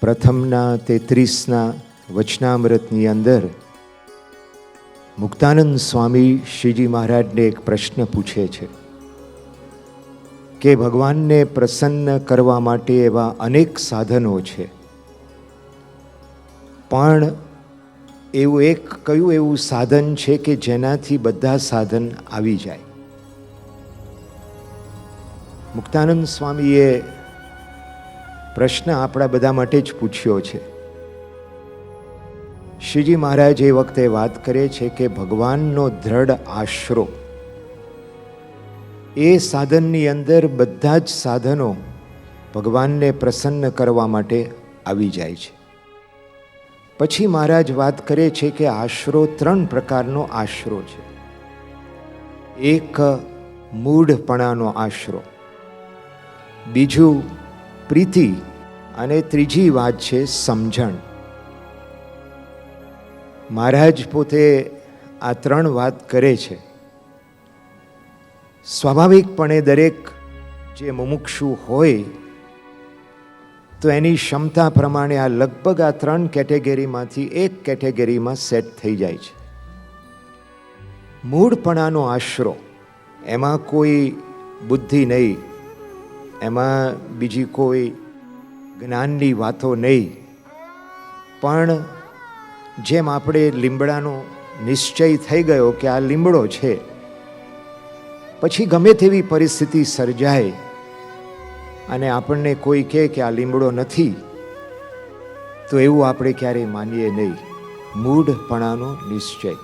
પ્રથમના તેત્રીસના વચનામૃતની અંદર મુક્તાનંદ સ્વામી શ્રીજી મહારાજને એક પ્રશ્ન પૂછે છે કે ભગવાનને પ્રસન્ન કરવા માટે એવા અનેક સાધનો છે. પણ એવું એક કયું એવું સાધન છે કે જેનાથી બધા સાધન આવી જાય? મુક્તાનંદ સ્વામીએ પ્રશ્ન આપણા બધા માટે જ પૂછ્યો છે. શ્રીજી મહારાજ એ વખતે વાત કરે છે કે ભગવાનનો દ્રઢ આશરો. એ સાધનની અંદર બધા જ સાધનો ભગવાનને પ્રસન્ન કરવા માટે આવી જાય છે. પછી મહારાજ વાત કરે છે કે આશરો ત્રણ પ્રકારનો આશરો છે. એક મૂઢપણાનો આશરો. બીજું પ્રીતિ અને ત્રીજી વાત છે સમજણ. મહારાજ પોતે આ ત્રણ વાત કરે છે. સ્વાભાવિકપણે દરેક જે મુમુક્ષુ હોય, તો એની ક્ષમતા પ્રમાણે આ લગભગ આ ત્રણ કેટેગરીમાંથી એક કેટેગરીમાં સેટ થઈ જાય છે. મૂળપણાનો આશરો, એમાં કોઈ બુદ્ધિ નહીં. એમાં બીજી કોઈ જ્ઞાનની વાતો નહીં. પણ જેમ આપણે લીમડાનો નિશ્ચય થઈ ગયો કે આ લીમડો છે, પછી ગમે તેવી પરિસ્થિતિ સર્જાય અને આપણને કોઈ કહે કે આ લીમડો નથી, તો એવું આપણે ક્યારેય માનીએ નહીં. મૂઢપણાનો નિશ્ચય.